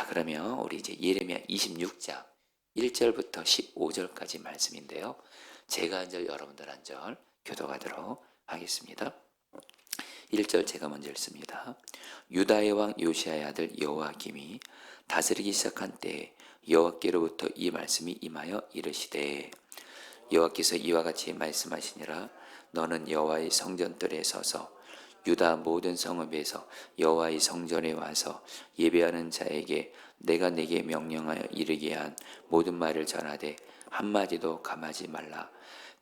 자, 그러면 우리 이제 예레미야 26장 1절부터 15절까지 말씀인데요. 제가 한 절, 여러분들 한 절 교도하도록 하겠습니다. 1절 제가 먼저 읽습니다. 유다의 왕 요시아의 아들 여호와김이 다스리기 시작한 때 여호와께로부터 이 말씀이 임하여 이르시되 여호와께서 이와 같이 말씀하시니라 너는 여호와의 성전들에 서서 유다 모든 성읍에서 여호와의 성전에 와서 예배하는 자에게 내가 내게 명령하여 이르게 한 모든 말을 전하되 한마디도 감하지 말라.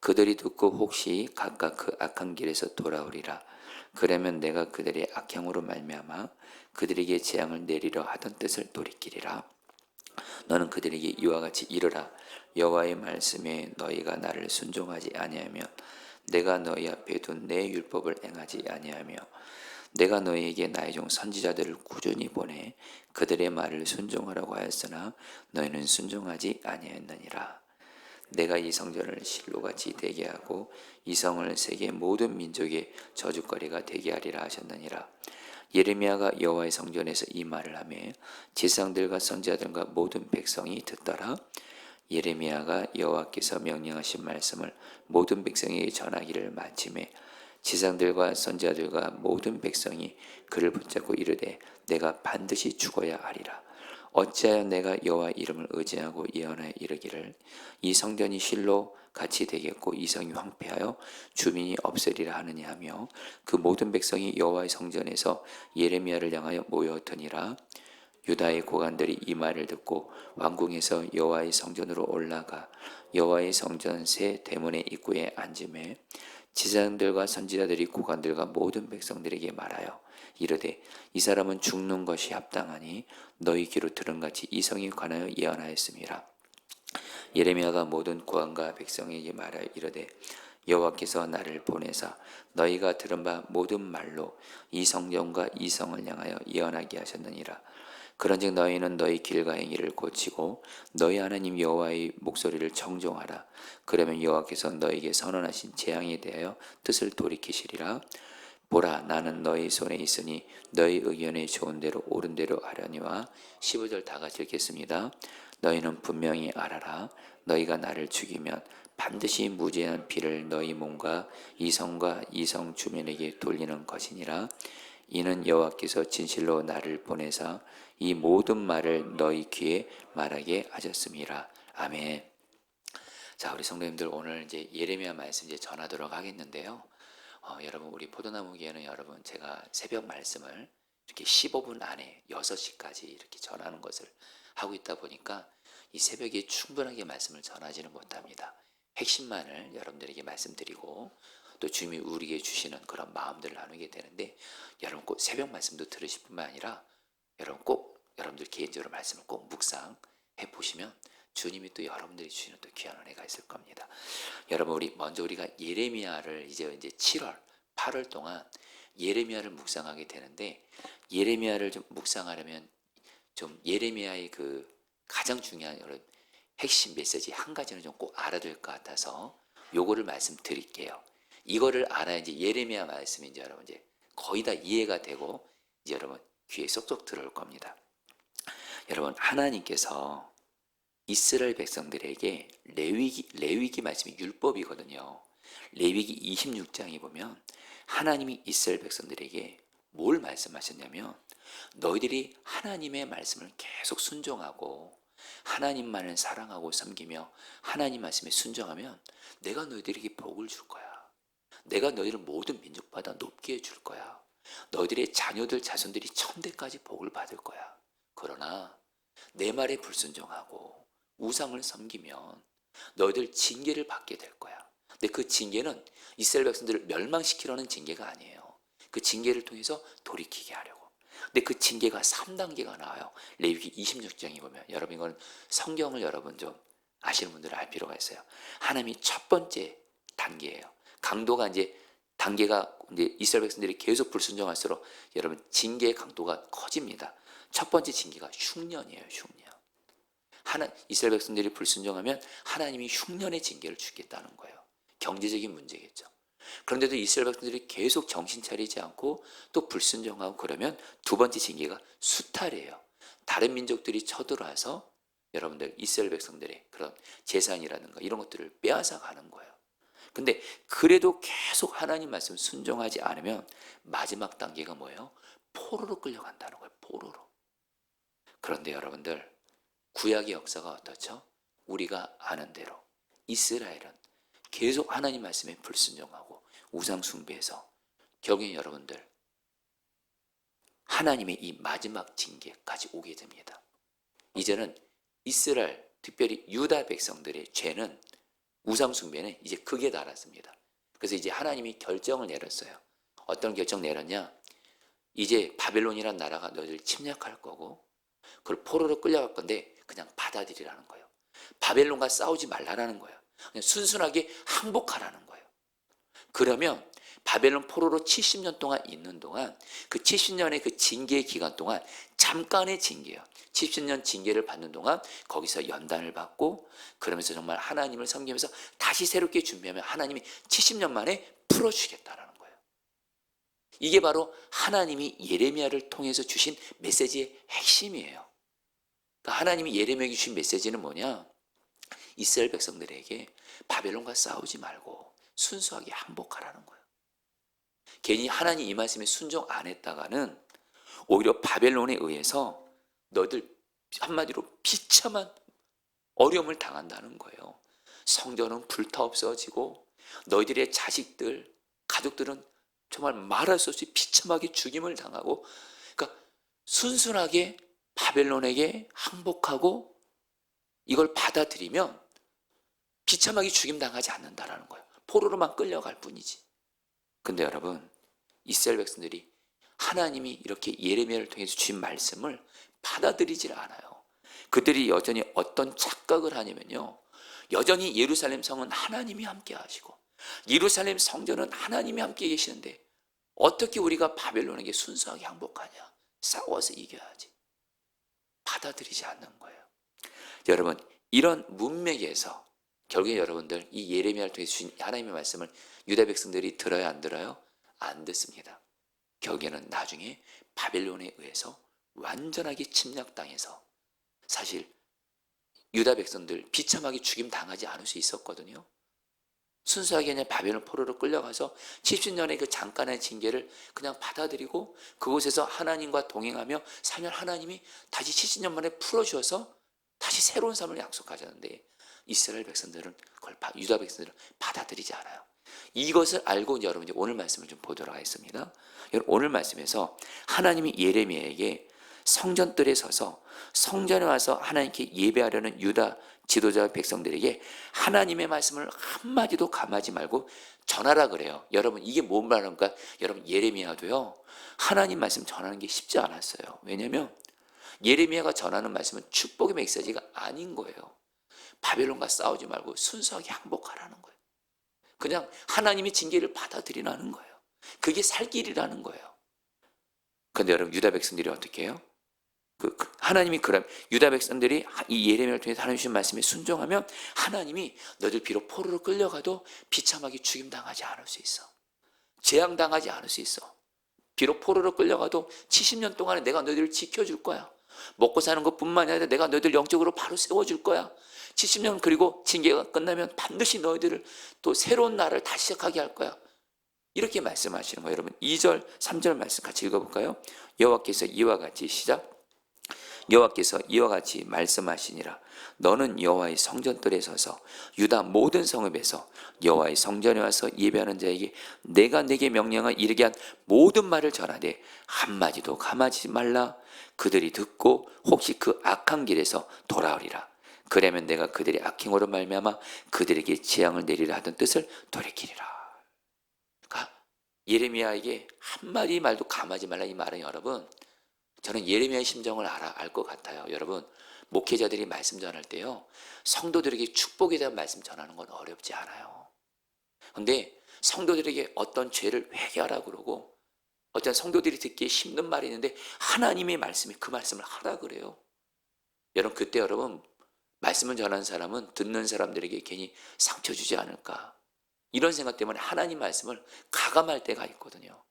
그들이 듣고 혹시 각각 그 악한 길에서 돌아오리라. 그러면 내가 그들의 악행으로 말미암아 그들에게 재앙을 내리려 하던 뜻을 돌이키리라. 너는 그들에게 이와 같이 이르라. 여호와의 말씀에 너희가 나를 순종하지 아니하면 내가 너희 앞에 둔 내 율법을 행하지 아니하며 내가 너희에게 나의 종 선지자들을 꾸준히 보내 그들의 말을 순종하라고 하였으나 너희는 순종하지 아니하였느니라. 내가 이 성전을 실로같이 되게 하고 이 성을 세계 모든 민족의 저주거리가 되게 하리라 하셨느니라. 예레미야가 여호와의 성전에서 이 말을 하며 지상들과 선지자들과 모든 백성이 듣더라 예레미야가 여호와께서 명령하신 말씀을 모든 백성에게 전하기를 마침에 지상들과 선지자들과 모든 백성이 그를 붙잡고 이르되 내가 반드시 죽어야 하리라. 어찌하여 내가 여호와 이름을 의지하고 예언하여 이르기를? 이 성전이 실로 같이 되겠고 이 성이 황폐하여 주민이 없으리라 하느냐 하며 그 모든 백성이 여호와의 성전에서 예레미야를 향하여 모였더니라 유다의 고관들이 이 말을 듣고 왕궁에서 여호와의 성전으로 올라가 여호와의 성전 새 대문의 입구에 앉음에 지상들과 선지자들이 고관들과 모든 백성들에게 말하여 이르되 이 사람은 죽는 것이 합당하니 너희 귀로 들은 같이 이 성에 관하여 예언하였습니다. 예레미야가 모든 고관과 백성에게 말하여 이르되 여호와께서 나를 보내사 너희가 들은 바 모든 말로 이 성전과 이 성을 향하여 예언하게 하셨느니라. 그런즉 너희는 너희 길과 행위를 고치고 너희 하나님 여호와의 목소리를 청종하라. 그러면 여호와께서 너희에게 선언하신 재앙에 대하여 뜻을 돌이키시리라. 보라 나는 너희 손에 있으니 너희 의견에 좋은 대로 옳은 대로 하려니와 15절 다 같이 읽겠습니다. 너희는 분명히 알아라. 너희가 나를 죽이면 반드시 무죄한 피를 너희 몸과 이성과 이성 주민에게 돌리는 것이니라. 이는 여호와께서 진실로 나를 보내사 이 모든 말을 너희 귀에 말하게 하셨습니다. 아멘. 자, 우리 성도님들 오늘 이제 예레미야 말씀 이제 전하도록 하겠는데요. 어, 여러분 우리 포도나무 교회는 여러분 제가 새벽 말씀을 이렇게 15분 안에 6시까지 이렇게 전하는 것을 하고 있다 보니까 이 새벽에 충분하게 말씀을 전하지는 못합니다. 핵심만을 여러분들에게 말씀드리고 또 주님이 우리에게 주시는 그런 마음들을 나누게 되는데 여러분 꼭 새벽 말씀도 들으실 뿐만 아니라 여러분 꼭 여러분들 개인적으로 말씀을 꼭 묵상해 보시면 주님이 또 여러분들이 주시는 또 귀한 은혜가 있을 겁니다. 여러분 우리 먼저 우리가 예레미야를 이제 이제 7월, 8월 동안 예레미야를 묵상하게 되는데 예레미야를 좀 묵상하려면 좀 예레미야의 그 가장 중요한 여러 핵심 메시지 한 가지는 좀 꼭 알아야 될 것 같아서 요거를 말씀드릴게요. 이거를 알아야 이제 예레미야 말씀이 이제 여러분 이제 거의 다 이해가 되고 이제 여러분 귀에 쏙쏙 들어올 겁니다. 여러분 하나님께서 이스라엘 백성들에게 레위기 레위기 말씀이 율법이거든요. 레위기 26장에 보면 하나님이 이스라엘 백성들에게 뭘 말씀하셨냐면 너희들이 하나님의 말씀을 계속 순종하고 하나님만을 사랑하고 섬기며 하나님 말씀에 순종하면 내가 너희들에게 복을 줄 거야. 내가 너희를 모든 민족보다 높게 해줄 거야. 너희들의 자녀들 자손들이 천대까지 복을 받을 거야. 그러나 내 말에 불순종하고 우상을 섬기면 너희들 징계를 받게 될 거야. 근데 그 징계는 이스라엘 백성들을 멸망시키려는 징계가 아니에요. 그 징계를 통해서 돌이키게 하려고. 근데 그 징계가 3단계가 나와요. 레위기 26장에 보면 여러분 이건 성경을 여러분 좀 아시는 분들은 알 필요가 있어요. 하나님이 첫 번째 단계예요. 강도가 이제 단계가 이제 이스라엘 백성들이 계속 불순종할수록 여러분 징계의 강도가 커집니다. 첫 번째 징계가 흉년이에요. 흉년. 하나 이스라엘 백성들이 불순종하면 하나님이 흉년의 징계를 주겠다는 거예요. 경제적인 문제겠죠. 그런데도 이스라엘 백성들이 계속 정신 차리지 않고 또 불순종하고 그러면 두 번째 징계가 수탈이에요. 다른 민족들이 쳐들어와서 여러분들 이스라엘 백성들의 그런 재산이라든가 이런 것들을 빼앗아 가는 거예요. 근데 그래도 계속 하나님 말씀 순종하지 않으면 마지막 단계가 뭐예요? 포로로 끌려간다는 거예요. 포로로. 그런데 여러분들 구약의 역사가 어떻죠? 우리가 아는 대로 이스라엘은 계속 하나님 말씀에 불순종하고 우상 숭배해서 결국엔 여러분들 하나님의 이 마지막 징계까지 오게 됩니다. 이제는 이스라엘 특별히 유다 백성들의 죄는 우상 숭배는 이제 극에 달았습니다. 그래서 이제 하나님이 결정을 내렸어요. 어떤 결정 내렸냐? 이제 바벨론이란 나라가 너희를 침략할 거고 그걸 포로로 끌려갈 건데 그냥 받아들이라는 거예요. 바벨론과 싸우지 말라라는 거예요. 그냥 순순하게 항복하라는 거예요. 그러면 바벨론 포로로 70년 동안 있는 동안 그 70년의 그 징계의 기간 동안 잠깐의 징계요. 70년 징계를 받는 동안 거기서 연단을 받고 그러면서 정말 하나님을 섬기면서 다시 새롭게 준비하면 하나님이 70년 만에 풀어주겠다라는 거예요. 이게 바로 하나님이 예레미야를 통해서 주신 메시지의 핵심이에요. 하나님이 예레미야에게 주신 메시지는 뭐냐? 이스라엘 백성들에게 바벨론과 싸우지 말고 순수하게 항복하라는 거예요. 괜히 하나님 이 말씀에 순종 안 했다가는 오히려 바벨론에 의해서 너희들 한마디로 비참한 어려움을 당한다는 거예요. 성전은 불타 없어지고 너희들의 자식들, 가족들은 정말 말할 수 없이 비참하게 죽임을 당하고 그러니까 순순하게 바벨론에게 항복하고 이걸 받아들이면 비참하게 죽임 당하지 않는다라는 거예요. 포로로만 끌려갈 뿐이지. 근데 여러분, 이스라엘 백성들이 하나님이 이렇게 예레미야를 통해서 주신 말씀을 받아들이질 않아요. 그들이 여전히 어떤 착각을 하냐면요. 여전히 예루살렘 성은 하나님이 함께 하시고 예루살렘 성전은 하나님이 함께 계시는데 어떻게 우리가 바벨론에게 순수하게 항복하냐? 싸워서 이겨야지. 받아들이지 않는 거예요. 여러분, 이런 문맥에서 결국에 여러분들 이 예레미야를 통해 주신 하나님의 말씀을 유다 백성들이 들어야 안 들어요? 안 듣습니다. 결국에는 나중에 바벨론에 의해서 완전하게 침략당해서 사실 유다 백성들 비참하게 죽임 당하지 않을 수 있었거든요. 순수하게 그냥 바벨론 포로로 끌려가서 70년의 그 잠깐의 징계를 그냥 받아들이고 그곳에서 하나님과 동행하며 살면 하나님이 다시 70년 만에 풀어주어서 다시 새로운 삶을 약속하자는데 이스라엘 백성들은 그걸 유다 백성들은 받아들이지 않아요. 이것을 알고 여러분이 오늘 말씀을 좀 보도록 하겠습니다. 오늘 말씀에서 하나님이 예레미야에게 성전뜰에 서서 성전에 와서 하나님께 예배하려는 유다 지도자 백성들에게 하나님의 말씀을 한마디도 감하지 말고 전하라 그래요. 여러분 이게 뭔 말인가? 여러분 예레미야도요. 하나님 말씀 전하는 게 쉽지 않았어요. 왜냐하면 예레미야가 전하는 말씀은 축복의 메시지가 아닌 거예요. 바벨론과 싸우지 말고 순수하게 항복하라는 거예요. 그냥 하나님의 징계를 받아들이라는 거예요. 그게 살 길이라는 거예요. 근데 여러분 유다 백성들이 어떻게 해요? 그, 그 하나님이 그럼 유다 백성들이 이 예레미야를 통해서 하나님 주신 말씀에 순종하면 하나님이 너들 비록 포로로 끌려가도 비참하게 죽임 당하지 않을 수 있어. 재앙 당하지 않을 수 있어. 비록 포로로 끌려가도 70년 동안에 내가 너희들을 지켜줄 거야. 먹고 사는 것뿐만 아니라 내가 너희들 영적으로 바로 세워줄 거야. 70년 그리고 징계가 끝나면 반드시 너희들을 또 새로운 날을 다시 시작하게 할 거야. 이렇게 말씀하시는 거예요. 여러분 2절, 3절 말씀 같이 읽어볼까요? 여호와께서 이와 같이 시작. 여호와께서 이와 같이 말씀하시니라. 너는 여호와의 성전뜰에 서서 유다 모든 성읍에서 여호와의 성전에 와서 예배하는 자에게 내가 내게 명령을 이르게 한 모든 말을 전하되 한마디도 감하지 말라. 그들이 듣고 혹시 그 악한 길에서 돌아오리라. 그러면 내가 그들의 악행으로 말미암아 그들에게 재앙을 내리라 하던 뜻을 돌이키리라. 그러니까 예레미야에게 한마디 말도 감하지 말라 이 말은 여러분 저는 예레미야의 심정을 알아 알것 같아요. 여러분 목회자들이 말씀 전할 때요 성도들에게 축복에 대한 말씀 전하는 건 어렵지 않아요. 근데 성도들에게 어떤 죄를 회개하라 그러고 어떤 성도들이 듣기에 힘든 말이 있는데 하나님의 말씀이 그 말씀을 하라 그래요. 여러분 그때 여러분 말씀을 전하는 사람은 듣는 사람들에게 괜히 상처 주지 않을까 이런 생각 때문에 하나님 말씀을 가감할 때가 있거든요.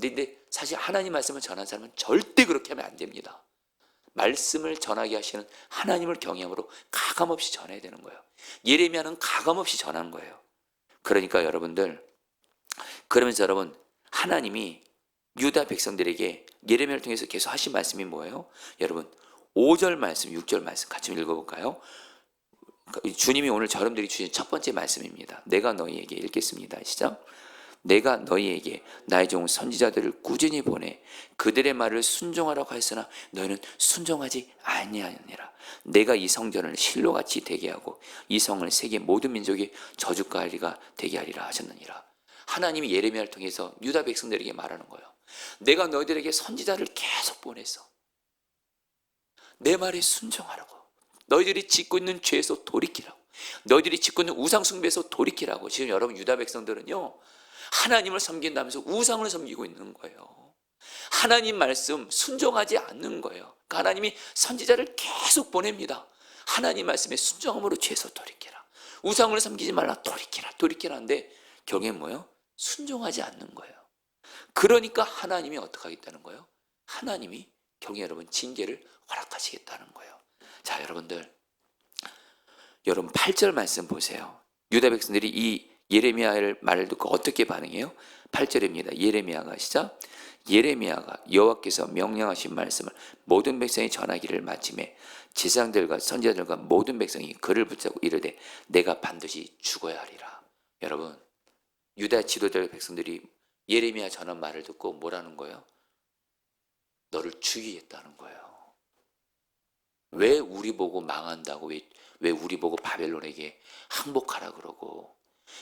근데, 사실 하나님 말씀을 전한 사람은 절대 그렇게 하면 안 됩니다. 말씀을 전하게 하시는 하나님을 경외함으로 가감없이 전해야 되는 거예요. 예레미야는 가감없이 전하는 거예요. 그러니까 여러분들 그러면서 여러분 하나님이 유다 백성들에게 예레미야를 통해서 계속 하신 말씀이 뭐예요? 여러분 5절 말씀, 6절 말씀 같이 읽어볼까요? 주님이 오늘 저름들이 주신 첫 번째 말씀입니다. 내가 너희에게 읽겠습니다. 시작. 내가 너희에게 나의 종 선지자들을 꾸준히 보내 그들의 말을 순종하라고 하였으나 너희는 순종하지 아니하니라. 내가 이 성전을 실로같이 되게 하고 이 성을 세계 모든 민족의 저주가리가 되게 하리라 하셨느니라. 하나님이 예레미야를 통해서 유다 백성들에게 말하는 거예요. 내가 너희들에게 선지자를 계속 보내서 내 말에 순종하라고. 너희들이 짓고 있는 죄에서 돌이키라고. 너희들이 짓고 있는 우상 숭배에서 돌이키라고. 지금 여러분 유다 백성들은요. 하나님을 섬긴다면서 우상을 섬기고 있는 거예요. 하나님 말씀 순종하지 않는 거예요. 그러니까 하나님이 선지자를 계속 보냅니다. 하나님 말씀에 순종함으로 죄에서 돌이키라. 우상을 섬기지 말라 돌이키라. 돌이키라는데 경에 뭐예요? 순종하지 않는 거예요. 그러니까 하나님이 어떻게 하겠다는 거예요? 하나님이 경에 여러분 징계를 허락하시겠다는 거예요. 자, 여러분들. 여러분 8절 말씀 보세요. 유다 백성들이 이 예레미야의 말을 듣고 어떻게 반응해요? 8절입니다. 예레미야가 시작. 예레미야가 여호와께서 명령하신 말씀을 모든 백성이 전하기를 마침에 지상들과 선지자들과 모든 백성이 그를 붙잡고 이르되 내가 반드시 죽어야 하리라. 여러분 유다 지도자 백성들이 예레미야 전한 말을 듣고 뭐라는 거예요? 너를 죽이겠다는 거예요. 왜 우리 보고 망한다고 왜, 왜 우리 보고 바벨론에게 항복하라 그러고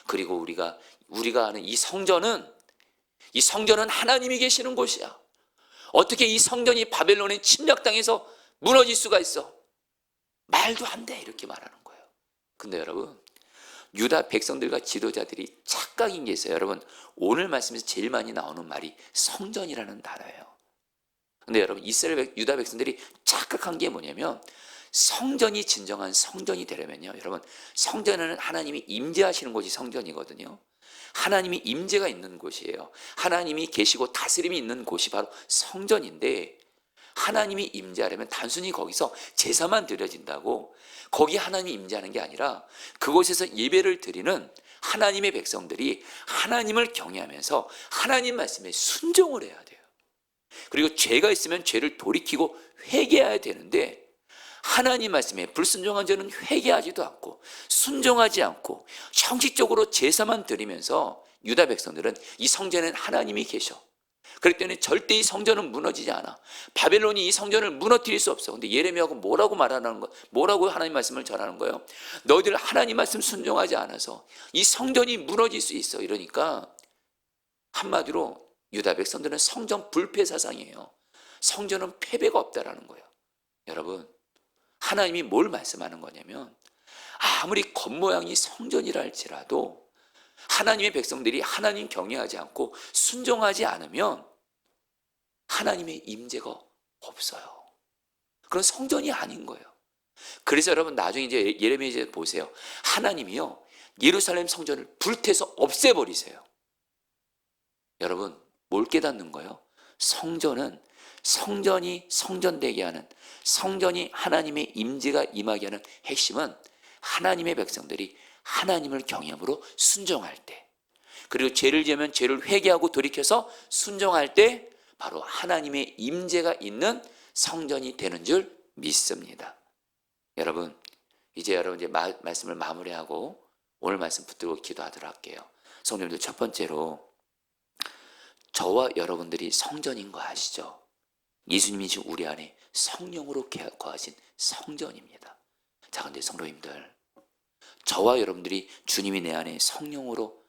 그리고 우리가 우리가 아는 이 성전은 이 성전은 하나님이 계시는 곳이야. 어떻게 이 성전이 바벨론에 침략당해서 무너질 수가 있어? 말도 안 돼. 이렇게 말하는 거예요. 근데 여러분, 유다 백성들과 지도자들이 착각인 게 있어요. 여러분, 오늘 말씀에서 제일 많이 나오는 말이 성전이라는 단어예요. 근데 여러분, 이스라엘 백- 유다 백성들이 착각한 게 뭐냐면 성전이 진정한 성전이 되려면요. 여러분, 성전에는 하나님이 임재하시는 곳이 성전이거든요. 하나님이 임재가 있는 곳이에요. 하나님이 계시고 다스림이 있는 곳이 바로 성전인데 하나님이 임재하려면 단순히 거기서 제사만 드려진다고 거기 하나님이 임재하는 게 아니라 그곳에서 예배를 드리는 하나님의 백성들이 하나님을 경외하면서 하나님 말씀에 순종을 해야 돼요. 그리고 죄가 있으면 죄를 돌이키고 회개해야 되는데 하나님 말씀에 불순종한 자는 회개하지도 않고 순종하지 않고 형식적으로 제사만 드리면서 유다 백성들은 이 성전엔 하나님이 계셔. 때문에 절대 이 성전은 무너지지 않아. 바벨론이 이 성전을 무너뜨릴 수 없어. 근데 예레미야가 뭐라고 말하는 거? 뭐라고 하나님 말씀을 전하는 거예요? 너희들 하나님 말씀 순종하지 않아서 이 성전이 무너질 수 있어. 이러니까 한마디로 유다 백성들은 성전 불패 사상이에요. 성전은 패배가 없다라는 거예요. 여러분, 하나님이 뭘 말씀하는 거냐면 아무리 겉모양이 성전이라 할지라도 하나님의 백성들이 하나님 경외하지 않고 순종하지 않으면 하나님의 임재가 없어요. 그런 성전이 아닌 거예요. 그래서 여러분 나중에 이제 예레미야 이제 보세요. 하나님이요 예루살렘 성전을 불태서 없애버리세요. 여러분 뭘 깨닫는 거예요? 성전은 성전이 성전되게 하는 성전이 하나님의 임재가 임하게 하는 핵심은 하나님의 백성들이 하나님을 경외함으로 순종할 때 그리고 죄를 지으면 죄를 회개하고 돌이켜서 순종할 때 바로 하나님의 임재가 있는 성전이 되는 줄 믿습니다. 여러분 이제 여러분 이제 마, 말씀을 마무리하고 오늘 말씀 붙들고 기도하도록 할게요. 성도님들 첫 번째로 저와 여러분들이 성전인 거 아시죠? 예수님이 지금 우리 안에 성령으로 거하신 성전입니다. 자, 근데 성도님들, 저와 여러분들이 주님이 내 안에 성령으로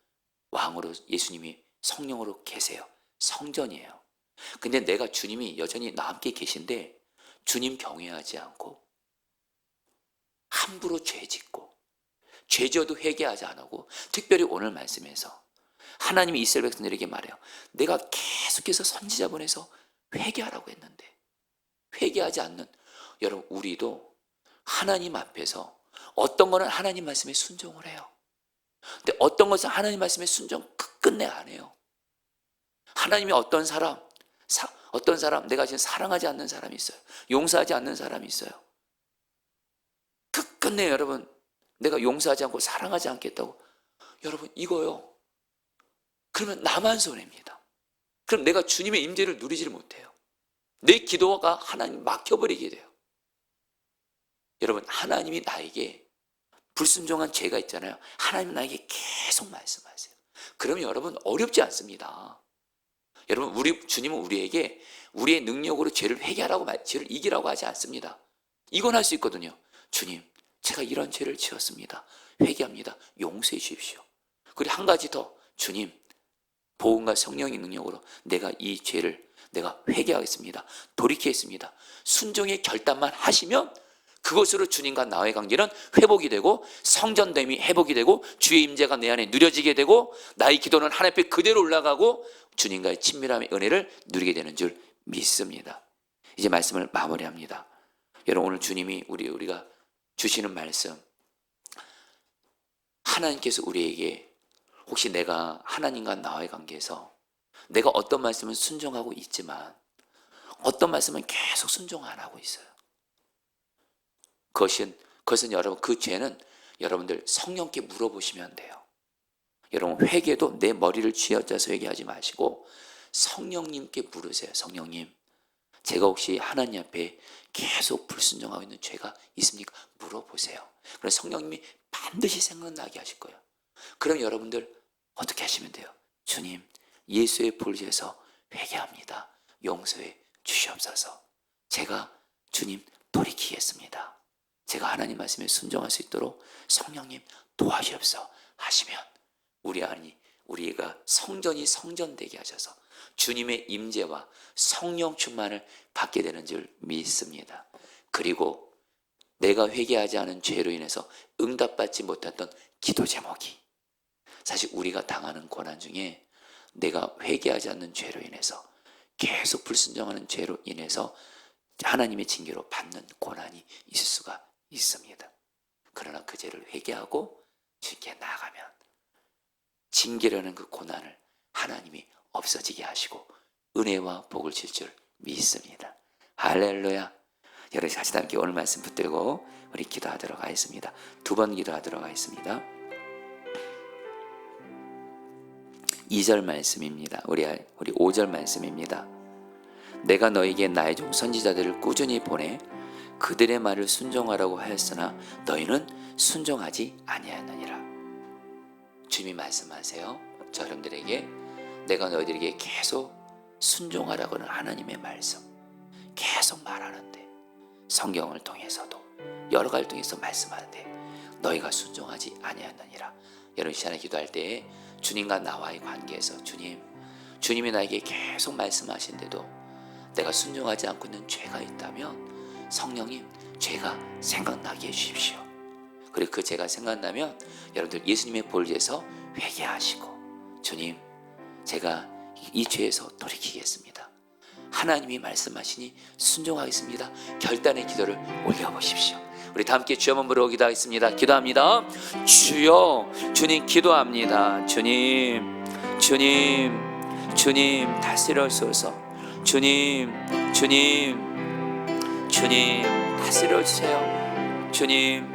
왕으로 예수님이 성령으로 계세요. 성전이에요. 근데 내가 주님이 여전히 나 함께 계신데 주님 경외하지 않고 함부로 죄 짓고 죄 지어도 회개하지 않고 특별히 오늘 말씀에서 하나님이 이스라엘 백성들에게 말해요. 내가 계속해서 선지자 보내서 회개하라고 했는데 회개하지 않는 여러분 우리도 하나님 앞에서 어떤 거는 하나님 말씀에 순종을 해요. 근데 어떤 것은 하나님 말씀에 순종 끝끝내 안 해요. 하나님이 어떤 사람 사, 어떤 사람, 내가 지금 사랑하지 않는 사람이 있어요. 용서하지 않는 사람이 있어요. 끝끝내 여러분, 내가 용서하지 않고 사랑하지 않겠다고. 여러분, 이거요. 그러면 나만 손해입니다. 그럼 내가 주님의 임재를 누리지를 못해요. 내 기도가 하나님 막혀버리게 돼요. 여러분, 하나님이 나에게 불순종한 죄가 있잖아요. 하나님 나에게 계속 말씀하세요. 그러면 여러분 어렵지 않습니다. 여러분 우리 주님은 우리에게 우리의 능력으로 죄를 회개하라고 말- 죄를 이기라고 하지 않습니다. 이건 할 수 있거든요. 주님, 제가 이런 죄를 지었습니다. 회개합니다. 용서해 주십시오. 그리고 한 가지 더, 주님, 보험과 성령의 능력으로 내가 이 죄를 내가 회개하겠습니다. 돌이키겠습니다. 순종의 결단만 하시면 그것으로 주님과 나의 관계는 회복이 되고 성전됨이 회복이 되고 주의 임재가 내 안에 누려지게 되고 나의 기도는 하나님 앞에 그대로 올라가고 주님과의 친밀함의 은혜를 누리게 되는 줄 믿습니다. 이제 말씀을 마무리합니다. 여러분 오늘 주님이 우리 우리가 주시는 말씀 하나님께서 우리에게 혹시 내가 하나님과 나와의 관계에서 내가 어떤 말씀은 순종하고 있지만 어떤 말씀은 계속 순종 안 하고 있어요. 그것은 그것은 여러분 그 죄는 여러분들 성령께 물어보시면 돼요. 여러분 회개도 내 머리를 쥐어짜서 회개하지 마시고 성령님께 물으세요. 성령님, 제가 혹시 하나님 앞에 계속 불순종하고 있는 죄가 있습니까? 물어보세요. 그럼 성령님이 반드시 생각나게 하실 거예요. 그럼 여러분들 어떻게 하시면 돼요? 주님, 예수의 볼지에서 회개합니다. 용서해 주시옵소서. 제가 주님 돌이키겠습니다. 제가 하나님 말씀에 순종할 수 있도록 성령님 도와주옵소 하시면 우리 안이 우리가 성전이 성전되게 하셔서 주님의 임재와 성령 충만을 받게 되는 줄 믿습니다. 그리고 내가 회개하지 않은 죄로 인해서 응답받지 못했던 기도 제목이 사실 우리가 당하는 고난 중에 내가 회개하지 않는 죄로 인해서 계속 불순종하는 죄로 인해서 하나님의 징계로 받는 고난이 있을 수가 있습니다. 그러나 그 죄를 회개하고 주께 나아가면 징계라는 그 고난을 하나님이 없어지게 하시고 은혜와 복을 줄 줄 믿습니다. 할렐루야. 여러분 같이 다 함께 오늘 말씀 붙들고 우리 기도하도록 하겠습니다. 두 번 기도하도록 하겠습니다. 2절 말씀입니다. 우리 우리 5절 말씀입니다. 내가 너에게 나의 종 선지자들을 꾸준히 보내 그들의 말을 순종하라고 하였으나 너희는 순종하지 아니하느니라. 주님이 말씀하세요. 저 여러분들에게 내가 너희들에게 계속 순종하라고는 하나님의 말씀 계속 말하는데 성경을 통해서도 여러 통해서 말씀하는데 너희가 순종하지 아니하느니라. 여러분 시간에 기도할 때 주님과 나와의 관계에서 주님 주님이 나에게 계속 말씀하신데도 내가 순종하지 않고 있는 죄가 있다면 성령님 죄가 생각나게 해주십시오. 그리고 그 죄가 생각나면 여러분들 예수님의 볼지에서 회개하시고 주님 제가 이 죄에서 돌이키겠습니다. 하나님이 말씀하시니 순종하겠습니다. 결단의 기도를 올려보십시오. 우리 다 함께 주여 한번 부르고 기도하겠습니다. 기도합니다. 주여 주님 기도합니다. 주님 주님 주님 다스려주소서 주님 주님 주님 다스려주세요. 주님